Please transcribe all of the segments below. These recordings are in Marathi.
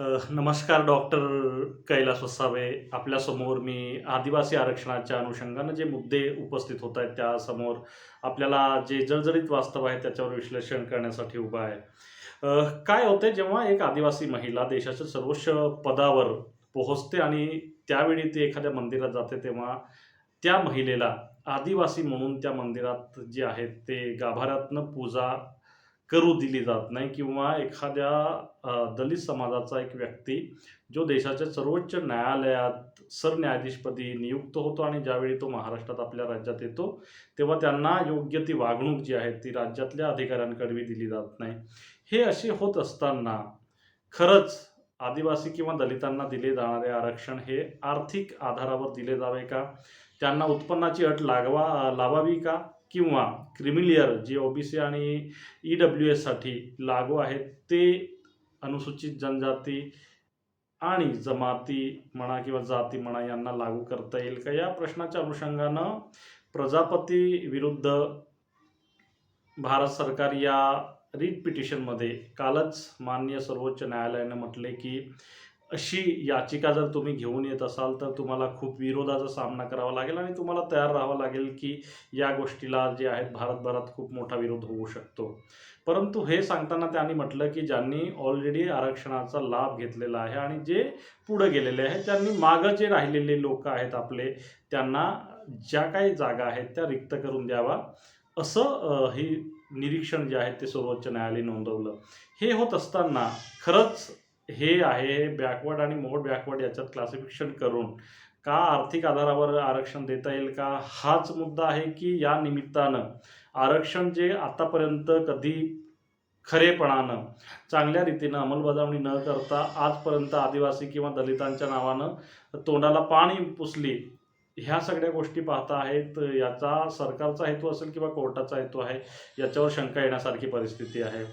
नमस्कार डॉक्टर कैलास वसावे. आपल्यासमोर मी आदिवासी आरक्षणाच्या अनुषंगानं जे मुद्दे उपस्थित होत आहेत त्यासमोर आपल्याला जे जळजळीत वास्तव आहे त्याच्यावर विश्लेषण करण्यासाठी उभा आहे. काय होते जेव्हा एक आदिवासी महिला देशाच्या सर्वोच्च पदावर पोहोचते आणि त्यावेळी ती एखाद्या मंदिरात जाते तेव्हा त्या महिलेला आदिवासी म्हणून त्या मंदिरात जे आहेत ते गाभाऱ्यातनं पूजा करू दिली जात नाही किंवा एखाद्या दलित समाजाचा एक व्यक्ती जो देशाच्या सर्वोच्च न्यायालयात सरन्यायाधीशपदी नियुक्त होतो आणि ज्यावेळी तो महाराष्ट्रात आपल्या राज्यात येतो तेव्हा त्यांना योग्य ती वागणूक जी आहे ती राज्यातल्या अधिकाऱ्यांकडवी दिली जात नाही. हे असे होत असताना खरंच आदिवासी किंवा दलितांना दिले जाणारे आरक्षण हे आर्थिक आधारावर दिले जावे का? त्यांना उत्पन्नाची अट लागवा लावावी का? किंवा क्रिमिलियर जे ओबीसी आणि ई डब्ल्यू एससाठी लागू आहेत ते अनुसूचित जनजाती आणि जमाती म्हणा किंवा जाती म्हणा यांना लागू करता येईल का? या प्रश्नाच्या अनुषंगानं प्रजापती विरुद्ध भारत सरकार या रीट पिटिशनमध्ये कालच माननीय सर्वोच्च न्यायालयानं म्हटले की अशी याचिका जर तुम्ही घेऊन येत असाल तर तुम्हाला खूप विरोधाचा सामना करावा लागेल आणि तुम्हाला तयार राहावं लागेल की या गोष्टीला जे आहेत भारतभरात खूप मोठा विरोध होऊ शकतो. परंतु हे सांगताना त्यांनी म्हटलं की ज्यांनी ऑलरेडी आरक्षणाचा लाभ घेतलेला आहे आणि जे पुढे गेलेले आहेत त्यांनी मागं जे राहिलेले लोक आहेत आपले त्यांना ज्या काही जागा आहेत त्या रिक्त करून द्यावा. असं ही निरीक्षण जे आहे ते सर्वोच्च न्यायालय नोंदवलं. हे होत असताना खरंच हे आहे बॅकवर्ड आणि मोड बॅकवर्ड याच्यात क्लासिफिकेशन करून. का आर्थिक आधारावर आरक्षण देता येईल का? हाच मुद्दा आहे की या निमित्तानं आरक्षण जे आतापर्यंत कधी खरेपणानं चांगल्या रीतीनं अंमलबजावणी न करता आजपर्यंत आदिवासी किंवा दलितांच्या नावानं तोंडाला पाणी पुसली ह्या सगळ्या गोष्टी पाहता आहेत याचा सरकारचा हेतू असेल किंवा कोर्टाचा हेतू आहे याच्यावर शंका येण्यासारखी परिस्थिती आहे.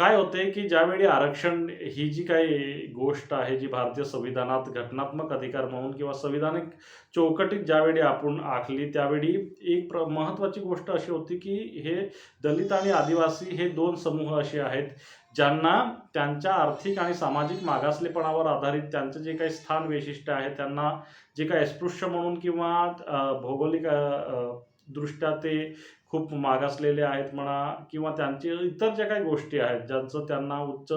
काय होते की ज्यावेळी आरक्षण ही जी काही गोष्ट आहे जी भारतीय संविधानात घटनात्मक अधिकार म्हणून किंवा संविधानिक चौकटीत ज्यावेळी आपण आखली त्यावेळी एक प्र महत्त्वाची गोष्ट अशी होती की हे दलित आणि आदिवासी हे दोन समूह असे आहेत ज्यांना त्यांच्या आर्थिक आणि सामाजिक मागासलेपणावर आधारित त्यांचं जे काही स्थान वैशिष्ट्य आहे त्यांना जे काही अस्पृश्य म्हणून किंवा भौगोलिक दृष्ट्या ते खूप मागासलेले आहेत म्हणा किंवा त्यांचे इतर ज्या काही गोष्टी आहेत ज्यांचं त्यांना उच्च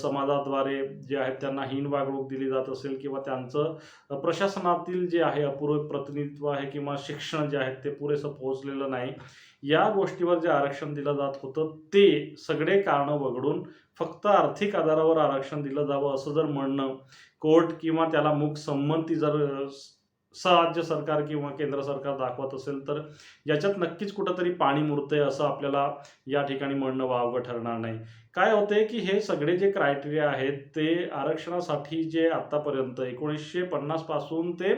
समाजाद्वारे जे आहेत त्यांना हीन वागणूक दिली जात असेल किंवा त्यांचं प्रशासनातील जे आहे अपुरे प्रतिनिधित्व आहे किंवा शिक्षण जे आहे ते पुरेसं पोहोचलेलं नाही या गोष्टीवर जे आरक्षण दिलं जात होतं ते सगळे कारणं वगळून फक्त आर्थिक आधारावर आरक्षण दिलं जावं असं जर म्हणणं कोर्ट किंवा त्याला मूक संमती जर राज्य सरकार किंवा केंद्र सरकार दाखवत असेल तर याच्यात नक्कीच कुठंतरी पाणी मुरतंय असं आपल्याला या ठिकाणी म्हणणं वावगं ठरणार नाही. काय होते की हे सगळे जे क्रायटेरिया आहेत ते आरक्षणासाठी जे आतापर्यंत एकोणीसशे पन्नासपासून ते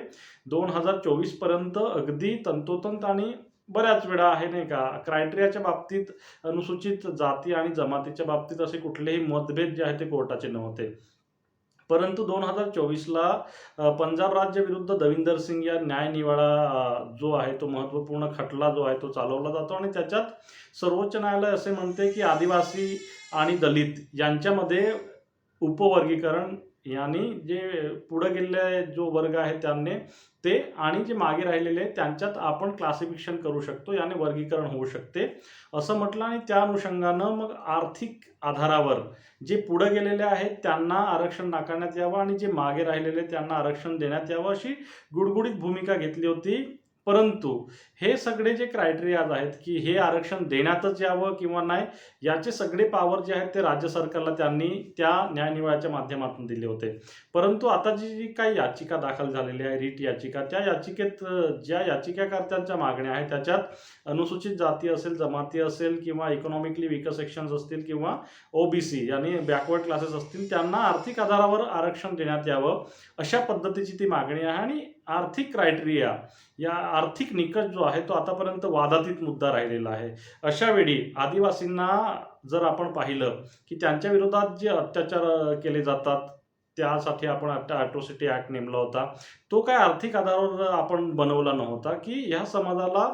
दोन हजार चोवीसपर्यंत अगदी तंतोतंत आणि बऱ्याच वेळा आहे नाही का क्रायटेरियाच्या बाबतीत अनुसूचित जाती आणि जमातीच्या बाबतीत असे कुठलेही मतभेद जे आहे ते कोर्टाचे नव्हते. परंतु दोन हजार चोवीसला पंजाब राज्य विरुद्ध दविंदर सिंग या न्यायनिवाडा जो आहे तो महत्त्वपूर्ण खटला जो आहे तो चालवला जातो आणि त्याच्यात सर्वोच्च न्यायालय असे म्हणते की आदिवासी आणि दलित यांच्यामध्ये उपवर्गीकरण यांनी जे पुढे गेलेले जो वर्ग आहे त्यांनी ते आणि जे मागे राहिलेले त्यांच्यात आपण क्लासिफिकेशन करू शकतो याने वर्गीकरण होऊ शकते. असं म्हटलं आणि त्या अनुषंगानं मग आर्थिक आधारावर जे पुढे गेलेले आहेत त्यांना आरक्षण नाकारण्यात यावं आणि जे मागे राहिलेले त्यांना आरक्षण देण्यात यावं अशी गुडगुडीत भूमिका घेतली होती. परंतु हे सगळे जे क्रायटेरियाज आहेत की हे आरक्षण देण्यातच यावं किंवा नाही याचे सगळे पावर जे आहेत ते राज्य सरकारला त्यांनी त्या न्यायनिवाड्याच्या माध्यमातून दिले होते. परंतु आता जी जी काही याचिका दाखल झालेली आहे रीट याचिका त्या याचिकेत ज्या याचिकाकर्त्यांच्या मागण्या आहेत त्याच्यात अनुसूचित जाती असेल जमाती असेल किंवा इकॉनॉमिकली विकर सेक्शन्स असतील किंवा ओबीसी यांनी बॅकवर्ड क्लासेस असतील त्यांना आर्थिक आधारावर आरक्षण देण्यात यावं अशा पद्धतीची ती मागणी आहे आणि आर्थिक क्रायटेरिया या आर्थिक निकष जो आहे तो आतापर्यंत वादातीत मुद्दा राहिलेला आहे. अशा वेळी आदिवासींना जर आपण पाहिलं की त्यांच्या विरोधात जे अत्याचार केले जातात त्यासाठी आपण अट्रोसिटी ॲक्ट नेमला होता. तो काय आर्थिक आधारावर आपण बनवला नव्हता की ह्या समाजाला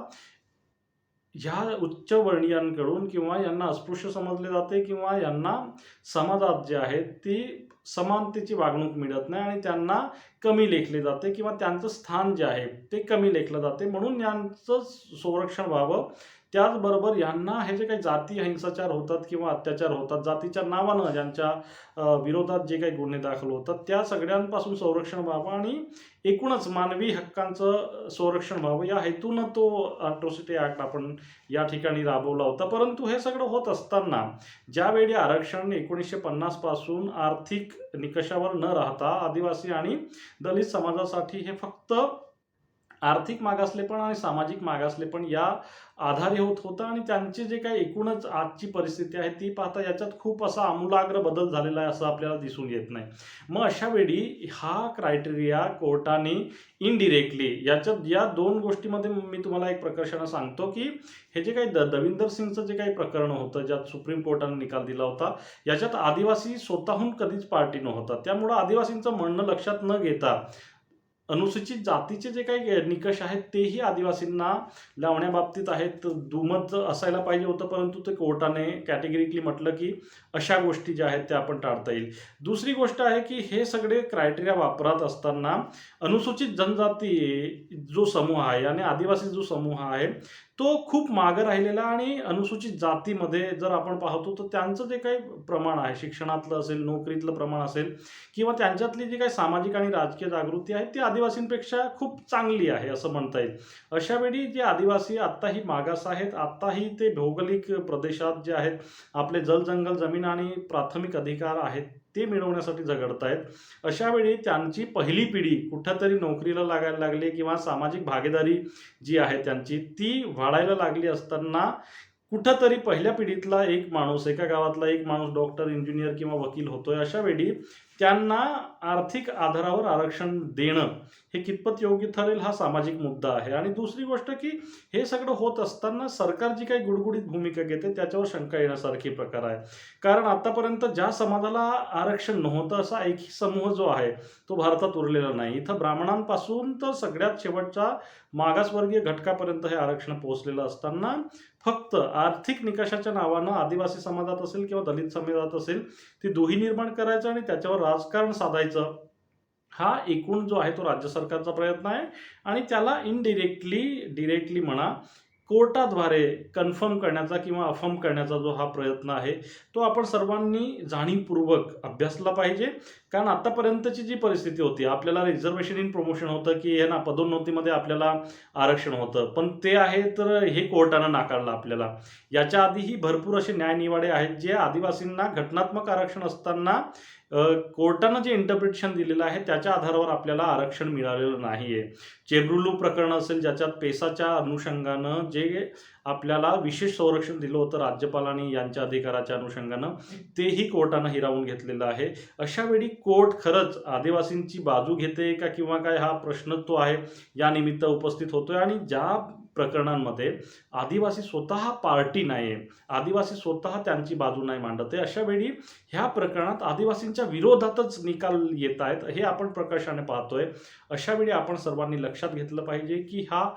ह्या उच्चवर्णीयांकडून किंवा यांना अस्पृश्य समजले जाते किंवा यांना समाजात जे आहे ती समानतेची वागणूक मिळत नाही आणि त्यांना कमी लेखले जाते किंवा त्यांचं स्थान जे आहे ते कमी लेखलं जाते. म्हणून यांचं संरक्षण व्हावं. त्याचबरोबर यांना हे जे काही जाती हिंसाचार होतात किंवा अत्याचार होतात जातीच्या नावानं ज्यांच्या विरोधात जे काही गुन्हे दाखल होतात त्या सगळ्यांपासून संरक्षण व्हावं आणि एकूणच मानवी हक्कांचं संरक्षण व्हावं. या हेतूनं तो अट्रॉसिटी ॲक्ट आपण या ठिकाणी राबवला होता. परंतु हे सगळं होत असताना ज्यावेळी आरक्षण एकोणीसशे पन्नासपासून आर्थिक निकषावर न राहता आदिवासी आणि दलित समाजासाठी हे फक्त आर्थिक मागासलेपण आणि सामाजिक मागासलेपण या आधारे होत होतं आणि त्यांची जे काही एकूणच आजची परिस्थिती आहे ती पाहता याच्यात खूप असा आमूलाग्र बदल झालेला आहे असं आपल्याला दिसून येत नाही. मग अशा वेळी हा क्रायटेरिया कोर्टाने इनडिरेक्टली याच्यात या दोन गोष्टीमध्ये मी तुम्हाला एक प्रकर्षानं सांगतो की हे जे काही द दविंदर सिंगचं जे काही प्रकरण होतं ज्यात सुप्रीम कोर्टाने निकाल दिला होता याच्यात आदिवासी स्वतःहून कधीच पार्टी नव्हता. त्यामुळं आदिवासींचं म्हणणं लक्षात न घेता अनुसूचित जातीचे जे काही निकष आहेत तेही आदिवासींना लावण्याबाबतीत आहेत. दुमत असायला पाहिजे होतं परंतु ते कोर्टाने कॅटेगरिकली म्हटलं की अशा गोष्टी ज्या आहेत त्या आपण टाळता येईल. दुसरी गोष्ट आहे की हे सगळे क्रायटेरिया वापरत असताना अनुसूचित जनजाती जो समूह आहे आणि आदिवासी जो समूह आहे तो खूप मागं राहिलेला आणि अनुसूचित जातीमध्ये जर आपण पाहतो तर त्यांचं जे काही प्रमाण आहे शिक्षणातलं असेल नोकरीतलं प्रमाण असेल किंवा त्यांच्यातली जी काही सामाजिक आणि राजकीय जागृती आहे ती आदिवासींपेक्षा खूप चांगली आहे असं म्हणता येईल. अशा वेळी जे आदिवासी आत्ताही मागास आहेत आत्ताही ते भौगोलिक प्रदेशात जे आहेत आपले जलजंगल जमीन आणि प्राथमिक अधिकार आहेत ते मिळवण्यासाठी झगडत आहेत अशा वेळी त्यांची पहिली पिढी कुठंतरी नोकरीला लागायला लागली किंवा सामाजिक भागीदारी जी आहे त्यांची ती वाढायला लागली असताना कुठंतरी पहिल्या पिढीतला एक माणूस एका गावातला एक माणूस डॉक्टर इंजिनियर किंवा वकील होतोय. अशा वेळी त्यांना आर्थिक आधारावर आरक्षण देणं हे कितपत योग्य ठरेल हा सामाजिक मुद्दा आहे. आणि दुसरी गोष्ट की हे सगळं होत असताना सरकार जी काही गुडगुडीत भूमिका घेते त्याच्यावर शंका येण्यासारखी प्रकार आहे कारण आतापर्यंत ज्या समाजाला आरक्षण नव्हतं असा एकही समूह जो आहे तो भारतात उरलेला नाही. इथं ब्राह्मणांपासून तर सगळ्यात शेवटच्या मागासवर्गीय घटकापर्यंत हे आरक्षण पोहोचलेलं असताना फक्त आर्थिक निकषाच्या नावानं आदिवासी समाजात असेल किंवा दलित समाजात असेल ती दुही निर्माण करायचं आणि त्याच्यावर राजकारण साधायचं हा एकूण जो आहे तो राज्य सरकारचा प्रयत्न आहे आणि त्याला इनडिरेक्टली डिरेक्टली म्हणा कोर्टाद्वारे कन्फर्म करण्याचा किंवा अफर्म करण्याचा जो हा प्रयत्न आहे तो आपण सर्वांनी जाणीवपूर्वक अभ्यासला पाहिजे. कारण आतापर्यंतची जी परिस्थिती होती आपल्याला रिझर्वेशन इन प्रमोशन होतं की हे ना पदोन्नतीमध्ये आपल्याला आरक्षण होतं. पण ते आहे तर हे कोर्टानं नाकारलं आपल्याला. याच्या आधीही भरपूर असे न्यायनिवाडे आहेत जे आदिवासींना घटनात्मक आरक्षण असताना कोर्टानं जे इंटरप्रिटेशन दिलेलं आहे त्याच्या आधारावर आपल्याला आरक्षण मिळालेलं नाही आहे चेब्रुलू प्रकरण असेल ज्याच्यात पेसाच्या अनुषंगानं जे आपल्याला विशेष संरक्षण दिलं होतं राज्यपालांनी यांच्या अधिकाराच्या अनुषंगानं. तेही कोर्टानं हिरावून घेतलेलं आहे. अशा वेळी कोर्ट खरंच आदिवासींची बाजू घेते का किंवा काय हा प्रश्न तो आहे यानिमित्त उपस्थित होतोय. आणि ज्या प्रकरणांमध्ये आदिवासी स्वतः पार्टी नाही आहे आदिवासी स्वतः त्यांची बाजू नाही मांडत आहे अशा वेळी ह्या प्रकरणात आदिवासींच्या विरोधातच निकाल येत आहेत हे आपण प्रकर्षाने पाहतोय. अशा वेळी आपण सर्वांनी लक्षात घेतलं पाहिजे की हा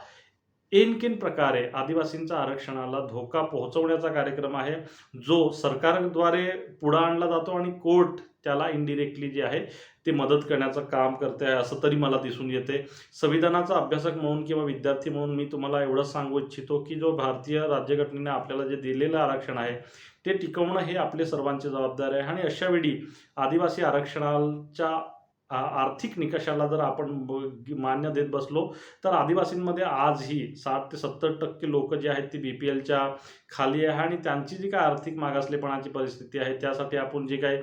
एनकेन प्रकारे आदिवासींच्या आरक्षणाला धोका पोहोचवण्याचा कार्यक्रम आहे जो सरकारद्वारे पुढं आणला जातो आणि कोर्ट त्याला इनडिरेक्टली जे आहे ते मदत करण्याचं काम करते आहे असं तरी मला दिसून येते. संविधानाचा अभ्यासक म्हणून किंवा विद्यार्थी म्हणून मी तुम्हाला एवढंच सांगू इच्छितो की जो भारतीय राज्यघटनेने आपल्याला जे दिलेलं आरक्षण आहे ते टिकवणं हे आपले सर्वांची जबाबदारी आहे आणि अशावेळी आदिवासी आरक्षणाच्या आर्थिक निकषाला जर आपण मान्य देत बसलो तर आदिवासींमध्ये आजही साठ ते सत्तर टक्के लोक जे आहेत ती बी पी एलच्या खाली आहे आणि त्यांची जी काय आर्थिक मागासलेपणाची परिस्थिती आहे त्यासाठी आपण जे काय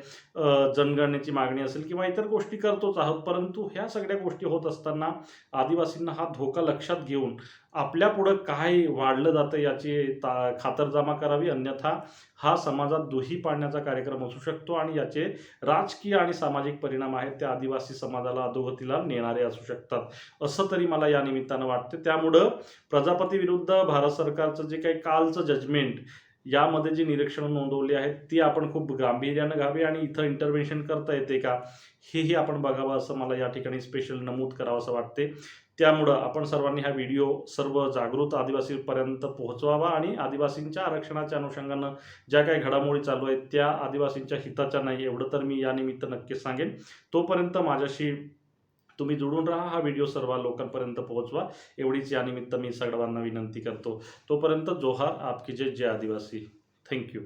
जनगणनेची मागणी असेल किंवा इतर गोष्टी करतोच आहोत परंतु ह्या सगळ्या गोष्टी होत असताना आदिवासींना हा धोका लक्षात घेऊन आपल्या पुढं काय वाढलं जातं याची ता खातरजमा करावी अन्यथा हा समाजात दुही पाडण्याचा कार्यक्रम असू शकतो आणि याचे राजकीय आणि सामाजिक परिणाम आहेत ते आदिवासी समाजाला अधोगतीला नेणारे असू शकतात. असं तरी मला या निमित्तानं वाटते त्यामुळं प्रजापती विरुद्ध भारत सरकारचं जे काही कालचं जजमेंट यामध्ये जी निरीक्षणं नोंदवली आहेत ती आपण खूप गांभीर्यानं घ्यावी आणि इथं इंटरव्हेन्शन करता येते का हेही आपण बघावं असं मला या ठिकाणी स्पेशल नमूद करावं असं वाटते त्यामुळं आपण सर्वांनी हा व्हिडिओ सर्व जागृत आदिवासीपर्यंत पोहोचवावा आणि आदिवासींच्या आरक्षणाच्या अनुषंगानं ज्या काही घडामोडी चालू आहेत त्या आदिवासींच्या हिताच्या नाही एवढं तर मी यानिमित्त नक्कीच सांगेन. तोपर्यंत माझ्याशी तुम्ही जुळून राहा हा व्हिडिओ सर्व लोकांपर्यंत पोहोचवा. एवढीच यानिमित्त मी सर्वांना विनंती करतो. तोपर्यंत जोहार आपकी जे जय आदिवासी. थँक्यू.